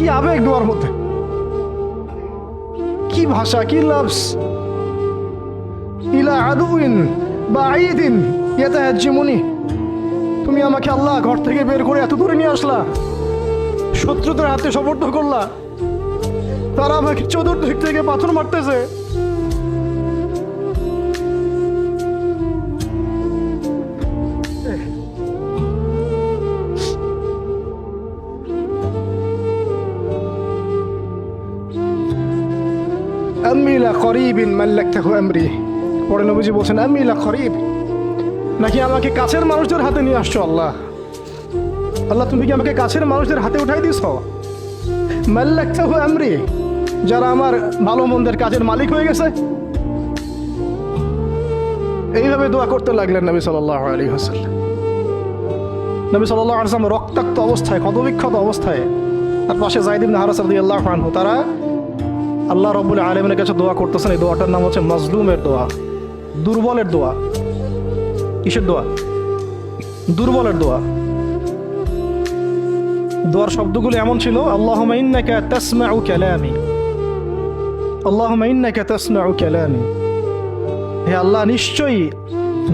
কি আবেগ দোয়ার মধ্যে? কি ভাষা, কি লাভস ইলা আদুইন বা আইদিন ইয়াতাহাজ্জিমুনি তুমি আমাকে আল্লাহ ঘর থেকে বের করে এত দূরে নিয়ে আসলা। শত্রুদের হাতে সমর্থ করলা। তারা আমাকে চতুর্দিক থেকে পাথর মারতেছে। করিবিন মাল্লাকতাহু আমরি। পরে নবীজি বলছেন আম্মি লা করিব। নাকি আমাকে কাছের মানুষদের হাতে নিয়ে আসছো আল্লাহ? আল্লাহ, তুমি কি আমাকে কাছের মানুষদের হাতে উঠাই দিছ মাল্লাকতাহু আমরি, যারা আমার ভালো মন্দের কাজের মালিক হয়ে গেছে। এইভাবে দোয়া করতে লাগলেন নবী সাল্লাহ আলী হাসাল্লাম নবী সাল্লাহ আলসালাম রক্তাক্ত অবস্থায়, ক্ষতবিক্ষত অবস্থায়, তার পাশে জাইদিন হারাস রদি আল্লাহ আনহু, তারা আল্লাহ রব্বুল আলমের কাছে দোয়া করতেছেন, এই দোয়াটার নাম হচ্ছে মজলুমের দোয়া, দুর্বলের দোয়া। কিসের দোয়া? দুর্বলের দোয়া। দোয়ার শব্দগুলো এমন ছিল আল্লাহ ইন্নাকা তাসমাউ কালামি। আল্লাহ ইন্নাকা তাসমাউ কালামি। হে আল্লাহ, নিশ্চয়ই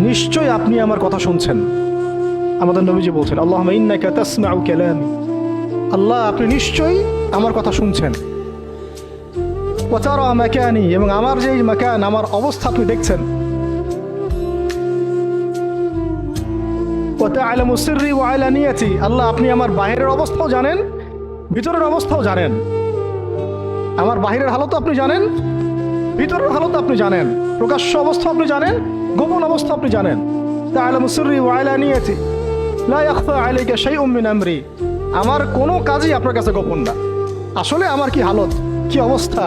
নিশ্চয়ই আপনি আমার কথা শুনছেন। আমাদের নবীজি বলছেন আল্লাহ ইন্নাকা তাসমাউ কালামি। আল্লাহ, আপনি নিশ্চয়ই আমার কথা শুনছেন। ওয়াতারা মাকানি, এবং আমার যে মাকান, আমার অবস্থা আপনি দেখছেন। ওয়াতাআলামু সিররি ওয়া আলানিয়াতি আল্লাহ আপনি আমার বাহিরের অবস্থাও জানেন, ভিতরের অবস্থাও জানেন। আমার বাহিরের হালত আপনি জানেন, ভিতরের হালত আপনি জানেন, প্রকাশ্য অবস্থা আপনি জানেন, গোপন অবস্থা আপনি জানেন। তাআলামু সিররি ওয়া আলানিয়াতি লা ইয়াখফা আলাইকা শাইউম মিন আমরি, আমার কোনো কাজই আপনার কাছে গোপন না। আসলে আমার কি হালত, কি অবস্থা?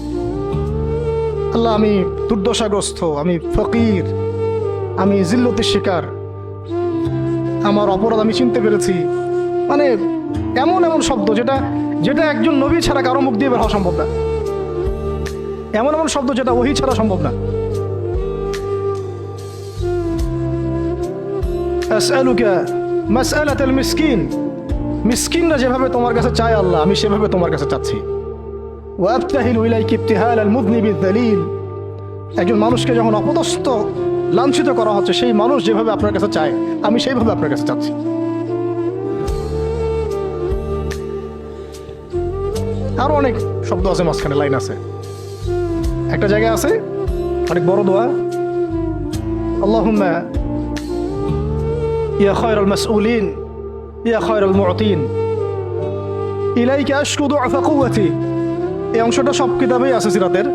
আল্লাহ, আমি দুর্দশাগ্রস্ত, আমি ফকির, আমি জিল্লতির শিকার। আমার অপরাধ আমি চিনতে পেরেছি। মানে এমন এমন শব্দ যেটা যেটা একজন নবী ছাড়া কারও মুখ দিয়ে বের হওয়া সম্ভব না। এমন এমন শব্দ যেটা ওহি ছাড়া সম্ভব না। মিসকিন, মিসকিনরা যেভাবে তোমার কাছে চায় আল্লাহ, আমি সেভাবে তোমার কাছে চাচ্ছি। ওয়াবতাহিল ইলাইকি ইবতিহাল আল মুযনিবি যালিল একজন মানুষকে যখন অপদস্থ, লাঞ্ছিত করা হচ্ছে, সেই মানুষ যেভাবে আপনার কাছে চায়, আমি সেইভাবে আপনার কাছে চাচ্ছি। আরও অনেক শব্দ আছে, মাঝখানে লাইন আছে। একটা জায়গায় আছে, অনেক বড় দোয়া। আল্লাহুম্মা, ইয়া খায়রাল মাসউলিন, ইয়া খায়রাল মুতিন ইলাইকা আশকু দুআফা কুওয়াতি। এই অংশটা সব কিতাবেই আছে সিরাতের।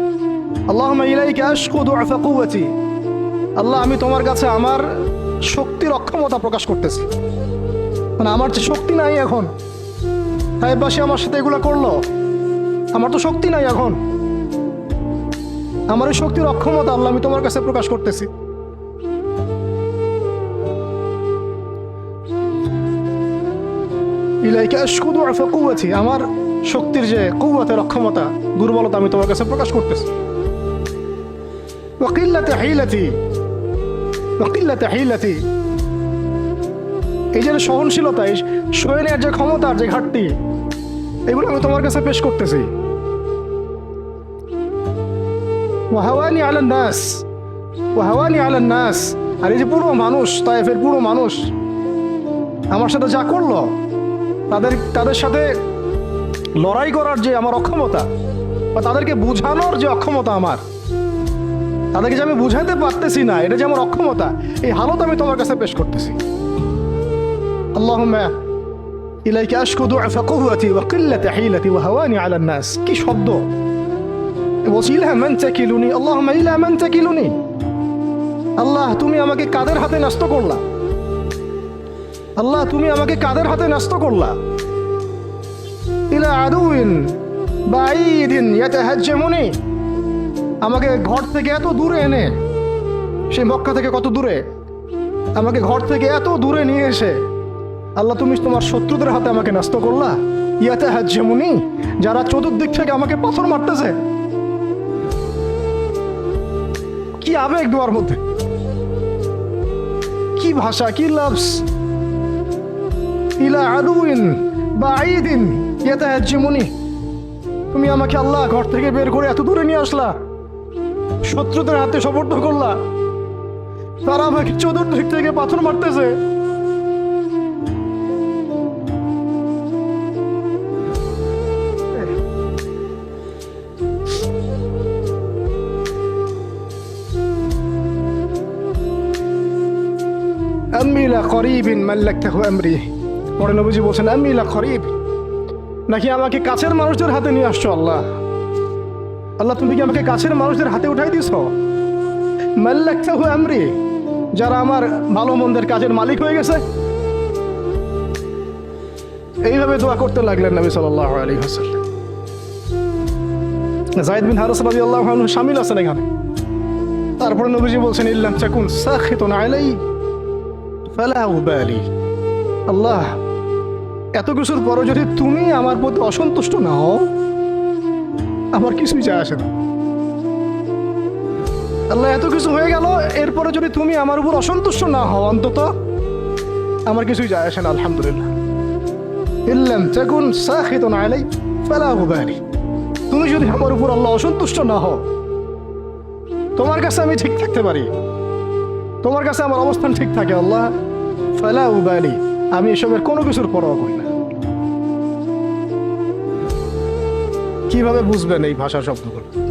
আল্লাহুম্মা ইলাইকা আশকু দুআফা কুওয়াতি। আল্লাহ, আমি তোমার কাছে আমার শক্তির অক্ষমতা প্রকাশ করতেছি। মানে আমার যে শক্তি নাই এখন পাশে আমার সাথে এগুলো করল, আমার তো শক্তি নাই এখন। আমার এই শক্তির অক্ষমতা আল্লাহ, আমি তোমার কাছে প্রকাশ করতেছি। ইলাইকা কুওয়াতি, আমার শক্তির যে কুওয়াতের অক্ষমতা দুর্বলতা আমি তোমার কাছে প্রকাশ করতেছি। ওকিল্লাতে হাইলাতি ওকিল্লাতে হাইলাতি। এই যে সহনশীলতা, এই সৈনের যে ক্ষমতার যে ঘাটতি, এগুলো আমি তোমার কাছে পেশ করতেছি। ওয়াহাওয়ানি আলান নাস ওয়াহাওয়ানি আলান নাস। আর এই যে পুরো মানুষ তাইফের পুরো মানুষ, আমার সাথে যা করল, তাদের তাদের সাথে লড়াই করার যে আমার অক্ষমতা বা তাদেরকে বোঝানোর যে অক্ষমতা আমার, তাদেরকে যে আমি বুঝাতে পারতেছি না, এটা যে আমার অক্ষমতা, এই হালত আমি তোমার কাছে পেশ করতেছি। আল্লাহুম্মা ইলাইকা আশকু দুআফা কুওয়াতি ওয়া কিল্লাতা হিলাতি ওয়া হাওয়ানি আলা নাস। কি শব্দ? ইলা মান তাকিলুনি, আল্লাহুম্মা ইলা মান তাকিলুনি। আল্লাহ, তুমি আমাকে কাদের হাতে নষ্ট করলা? আল্লাহ, তুমি আমাকে কাদের হাতে নষ্ট করলা? ইলা আদুইন বাইদিন ইয়াতাহাজ্জামুনি। আমাকে ঘর থেকে এত দূরে এনে, সে মক্কা থেকে কত দূরে, আমাকে ঘর থেকে এত দূরে নিয়ে এসে আল্লাহ তুমি তোমার শত্রুদের হাতে আমাকে নষ্ট করলা। ইয়াতে হাজ্জামুনি যারা চতুর্দিক থেকে আমাকে পাথর মারতেছে। কি আবেগ দোয়ার মধ্যে। কি ভাষা, কি লাভস ইলা আদুইন বা আইদিন ইয়াতে হাজ্জামুনি তুমি আমাকে আল্লাহ ঘর থেকে বের করে এত দূরে নিয়ে আসলা শত্রুদের হাতে সমর্থ করলা তারা আমাকে চতুর্দিক থেকে পাথর মারতেছে أمي لقريب ملكته أمري পরে নবীজি বলছেন আমি লা করিব নাকি আমাকে কাছের মানুষদের হাতে নিয়ে আসছো আল্লাহ? আল্লাহ, তুমি কি আমাকে কাছের মানুষদের হাতে উঠাই দিছ মাল্লাক্তাহু আমরি, যারা আমার ভালো মন্দের কাজের মালিক হয়ে গেছে। এইভাবে দোয়া করতে লাগলেন নবী সাল্লাল্লাহু আলাইহি ওয়াসাল্লাম। জায়েদ বিন হারিস রাদিয়াল্লাহু আনহু শামিল আছেন এখানে। তারপরে নবীজি বলছেন, ইল্লাম তাকুন সাখিতুন আলাই ফালা উবালি। আল্লাহ এত কিছুর পরও যদি তুমি আমার প্রতি অসন্তুষ্ট না হও আমার কিছুই যায় আসে না। আল্লাহ, এত কিছু হয়ে গেল এরপরে যদি তুমি আমার উপর অসন্তুষ্ট না হও, অন্তত আমার কিছুই যায় আসে না, আলহামদুলিল্লাহ। ইল্লাম তাকুন সাখিতুন আলাই, ফালা উবালি তুমি যদি আমার উপর আল্লাহ অসন্তুষ্ট না হও, তোমার কাছে আমি ঠিক থাকতে পারি। তোমার কাছে আমার অবস্থান ঠিক থাকে, আল্লাহ। ফালা উবালি আমি এসবের কোনো কিছুর পরোয়া করি না। কীভাবে বুঝবেন এই ভাষা শব্দগুলো?